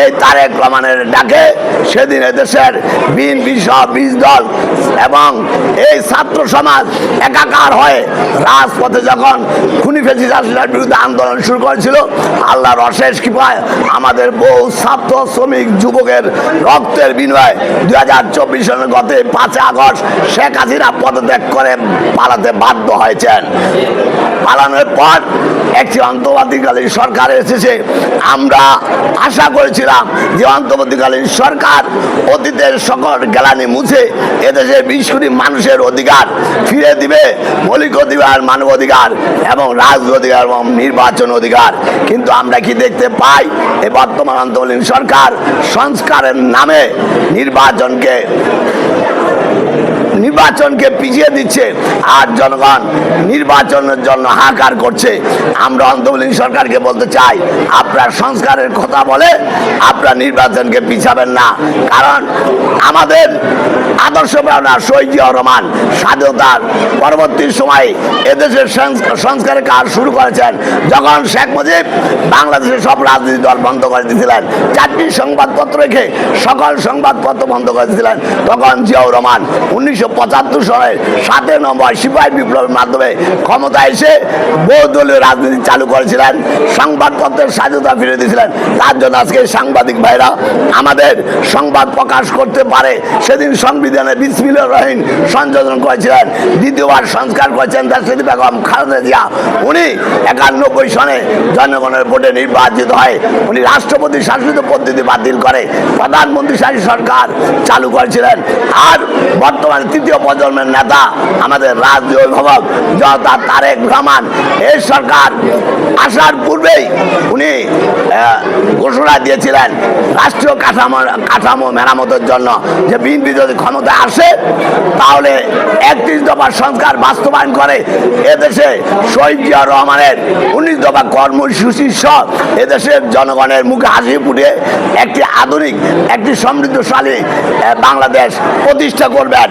এই তারেক রহমানের ডাকে সেদিন দেশের বিএনপি সহ বিশ দল এবং এই ছাত্র সমাজ একাকার হয়ে রাজপথে যখন খুনি ফেসি শাসনের বিরুদ্ধে আন্দোলন শুরু করেছিল, আল্লাহর অশেষ কৃপায় আমাদের বহু ছাত্র, শ্রমিক, যুবকের রক্তের বিনিময়ে দুই হাজার চব্বিশ সালের গত পাঁচই আগস্ট শেখ হাসিনা পদত্যাগ করে পালাতে বাধ্য হয়েছেন। পালানোর পর একটি অন্তর্বর্তীকালীন সরকার এসেছে। আমরা আশা করেছিলাম যে অন্তর্বর্তীকালীন সরকার অতীতের সকল গ্যালানি মুছে এদেশে বিশ কোটি মানুষের অধিকার ফিরে দিবে, মৌলিক অধিকার, মানব অধিকার এবং রাজনৈতিক অধিকার এবং নির্বাচন অধিকার। কিন্তু আমরা কি দেখতে পাই? এ বর্তমান অন্তর্বর্তীকালীন সরকার সংস্কারের নামে নির্বাচনকে নির্বাচনকে পিছিয়ে দিচ্ছে। আর জনগণ নির্বাচনের জন্য হাহাকার করছে। আমরা অন্তর্বলীন সরকারকে বলতে চাই, আপনার সংস্কারের কথা বলে আপনার নির্বাচনকে পিছাবেন না। কারণ আমাদের আদর্শ প্রেরণা শহীদ রহমান স্বাধীনতার পরবর্তী সময়ে এদেশের সংস- সংস্কারের কাজ শুরু করেছেন যখন শেখ মুজিব বাংলাদেশের সব রাজনীতি দল বন্ধ করে দিয়েছিলেন। চারটি সংবাদপত্র রেখে সকল সংবাদপত্র বন্ধ করে দিয়েছিলেন। তখন জিয়াউর রহমান উনিশশো পঁচাত্তর সালের সাতই নম্বর সিপাহী বিপ্লবের মাধ্যমে ক্ষমতা এসে বহুদলীয় রাজনীতি চালু করেছিলেন, সংবাদপত্রের স্বাধীনতা ফিরে দিয়েছিলেন। তার জন্য আজকে সাংবাদিক ভাইরা আমাদের সংবাদ প্রকাশ করতে পারে। সেদিন সংবিধানে বিসমিল্লাহ রহিম সংযোজন করেছিলেন, দ্বিতীয়বার সংস্কার করেছেন দেশটি বেগম খালেদা জিয়া। উনি একানব্বই সনে জনগণের ভোটে নির্বাচিত হয়। উনি রাষ্ট্রপতি শাসিত পদ্ধতি বাতিল করে। প্রধানমন্ত্রী শাসিত সরকার চালু করেছিলেন। আর বর্তমানে তৃতীয় প্রজন্মের নেতা আমাদের রাজ্য অভিভাবক জনতা তারেক রহমান। এই সরকার আসার পূর্বেই উনি ঘোষণা দিয়েছিলেন রাষ্ট্রীয় কাঠামো কাঠামো মেরামতের জন্য যে বিএনপি যদি ক্ষমতায় আসে, তাহলে একত্রিশ দফার সংস্কার বাস্তবায়ন করে এদেশে শহীদ জিয়া রহমানের উনিশ দফা কর্মসূচি সহ এদেশের জনগণের মুখে হাসি ফুটে একটি আধুনিক, একটি সমৃদ্ধশালী বাংলাদেশ প্রতিষ্ঠা করবেন।